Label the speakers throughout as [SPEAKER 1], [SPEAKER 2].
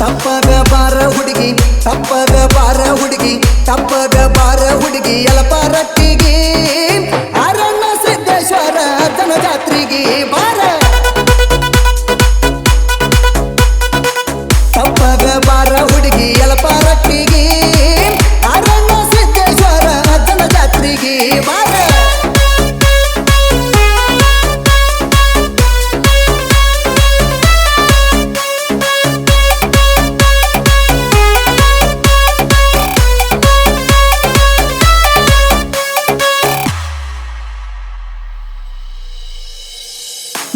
[SPEAKER 1] ತಪ್ಪದ ಬಾರ ಹುಡುಗಿ ತಪ್ಪದ ಬಾರ ಹುಡುಗಿ ತಪ್ಪದ ಬಾರ ಹುಡುಗಿ ಎಲಪಾರಕ್ಕಿಗೆ ಅರಣ್ಯ ಸಿದ್ದೇಶ್ವರ ಜನ ಜಾತ್ರೆಗೆ ಬಾರ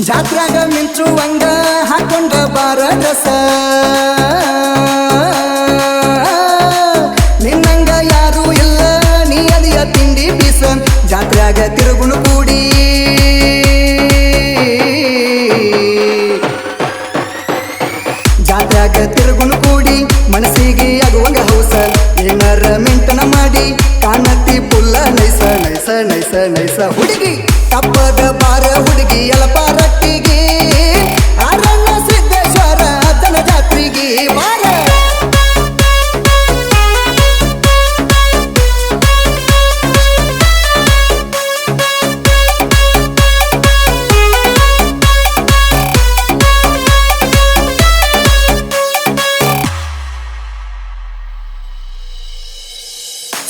[SPEAKER 1] ಜಾತ್ರಾಗ ಮಿಂಚುವಂಗ ಹಾಕೊಂಡ ಬಾರ ರಸ ನಿನ್ನಂಗ ಯಾರು ಇಲ್ಲ ನೀ ಅದಿಯ ತಿಂಡಿ ಬೀಸ ಜಾತ್ರಾಗ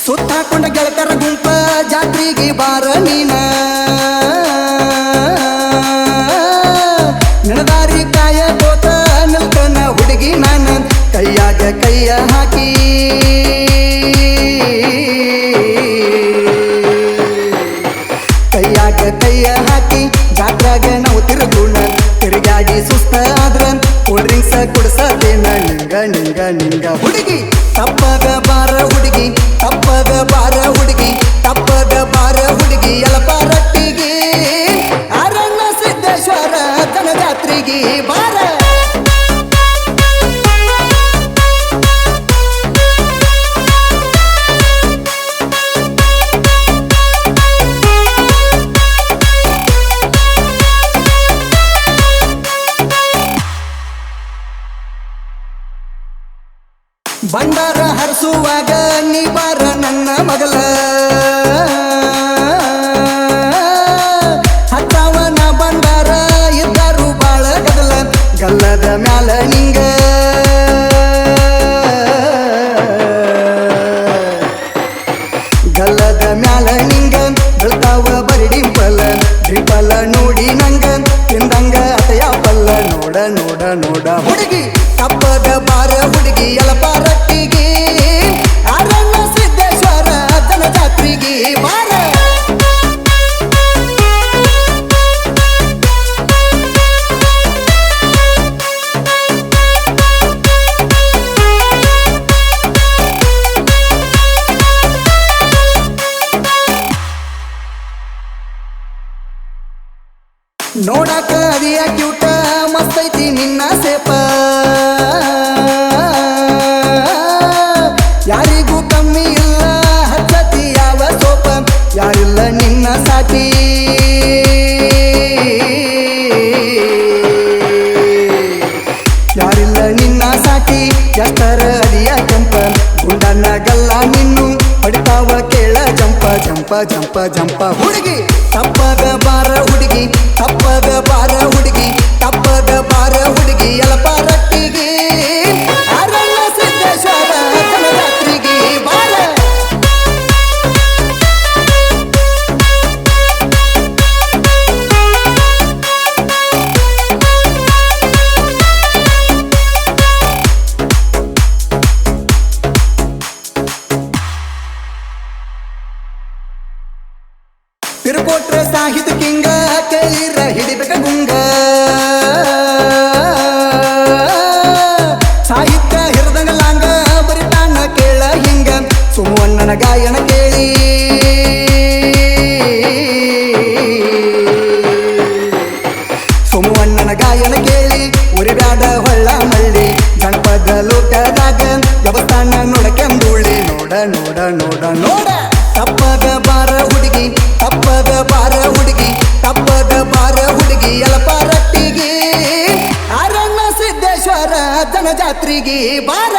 [SPEAKER 1] ಸುತ್ತ ಹಾಕೊಂಡ ಗೆಳತರ ಗುಂಪ ಜಾತ್ರೆಗೆ ಬಾರ ನೀನ. ತಪ್ಪಗ ಬಾರ ಹುಡುಗಿ ತಪ್ಪಗ ಬಾರ ಹುಡುಗಿ ತಪ್ಪಗ ಬಾರ ಹುಡುಗಿ ಎಲಪಾರಟ್ಟಿಗೆ ಅರಣ್ಯ ಸಿದ್ದೇಶ್ವರ ಜನ ಜಾತ್ರೆಗೆ ಬಾರ சொன்னத மேல நீங்க. கல்லத மேல நீங்க. பல பரடி பல பல நோடின ನೋಡಾಕ ಅದಿಯ ಕ್ಯೂಟ ಮಸ್ತೈತಿ ನಿನ್ನ ಸೇಪ. ಯಾರಿಗೂ ಕಮ್ಮಿ ಇಲ್ಲ, ಹಚ್ಚತಿ ಯಾವ ಸೋಪ. ಯಾರಿಲ್ಲ ನಿನ್ನ ಸಾಟಿ ಯಾರಿಲ್ಲ ನಿನ್ನ ಸಾಟಿ ಎತ್ತರ ಅದಿಯ ಕೆಂಪ. ಗುಂಡನ್ನ ಗಲ್ಲ ನಿನ್ನು ಹೊಡಿತಾವ ಕೇಳ ಜಂಪ ಜಂಪ ಜಂಪ ಜಂಪ. ಹುಡುಗಿ, ತಪ್ಪದ ಬಾರ ಕೇಳಿ. ಗಾಯನ ಕೇಳಿ, ಉರಿಬ್ಯಾಡ ಹೊಳ್ಳ ಮಳ್ಳಿ ಜನಪದ ಲೋಕದಾಗ ದೇವಸ್ಥಾನ ನೋಡಕೆಂದುಳ್ಳಿ ನೋಡ ನೋಡ ನೋಡ ನೋಡ. ತಪ್ಪಗ ಬಾರ ಹುಡುಗಿ, ತಪ್ಪದ ಬಾರ ಹುಡುಗಿ, ತಪ್ಪದ ಬಾರ ಹುಡುಗಿ ಎಲಪ ರಟ್ಟಿಗೆ. ಅರಣ್ಯ ಸಿದ್ದೇಶ್ವರ ಜನ ಜಾತ್ರೆಗೆ ಬಾರ.